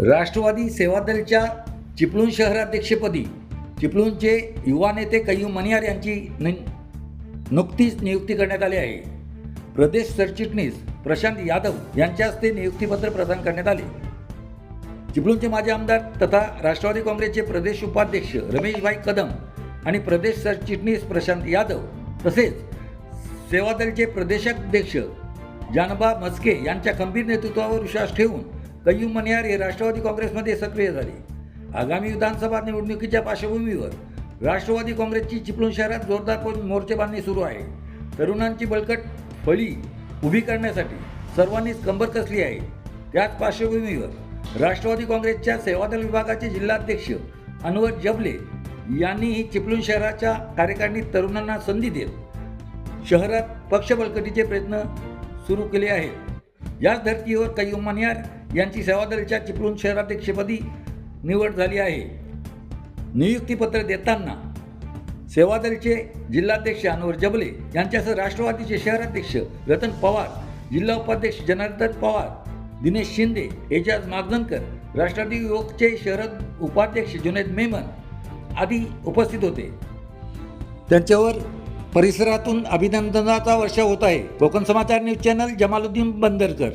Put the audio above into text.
राष्ट्रवादी सेवादलच्या चिपळूण शहराध्यक्षपदी चिपळूणचे युवा नेते कय्यूम मनियार यांची नुकतीच नियुक्ती करण्यात आली आहे. प्रदेश सरचिटणीस प्रशांत यादव यांच्या हस्ते नियुक्तीपत्र प्रदान करण्यात आले. चिपळूणचे माजी आमदार तथा राष्ट्रवादी काँग्रेसचे प्रदेश उपाध्यक्ष रमेशभाई कदम आणि प्रदेश सरचिटणीस प्रशांत यादव तसेच सेवादलचे प्रदेशाध्यक्ष जानबा मस्के यांच्या खंबीर नेतृत्वावर विश्वास ठेवून कय्यूम मनियार हे राष्ट्रवादी काँग्रेसमध्ये सक्रिय झाले. आगामी विधानसभा निवडणुकीच्या पार्श्वभूमीवर राष्ट्रवादी काँग्रेसची चिपळूण शहरात जोरदार पो- मोर्चेबांधणी सुरू आहे. तरुणांची बळकट फळी उभी करण्यासाठी सर्वांनीच कंबर कसली आहे. त्याच पार्श्वभूमीवर राष्ट्रवादी काँग्रेसच्या सेवादल विभागाचे जिल्हाध्यक्ष अनवर जबले यांनीही चिपळूण शहराच्या कार्यकारिणीत तरुणांना संधी देत शहरात पक्ष बळकटीचे प्रयत्न सुरू केले आहेत. याच धर्तीवर कय्यूम मनियार यांची सेवादलच्या चिपळूण शहराध्यक्षपदी निवड झाली आहे. नियुक्तीपत्र देताना सेवादलचे जिल्हाध्यक्ष अनवर जबले यांच्यासह राष्ट्रवादीचे शहराध्यक्ष रतन पवार जिल्हा उपाध्यक्ष जनार्दन पवार दिनेश शिंदे एजाज मागदनकर राष्ट्रवादी युवकचे शहर उपाध्यक्ष जुनेद मेमन आदी उपस्थित होते. त्यांच्यावर परिसरातून अभिनंदनाचा वर्षाव होत आहे. Konkan Samachar news channel Jamaluddin Bandarkar.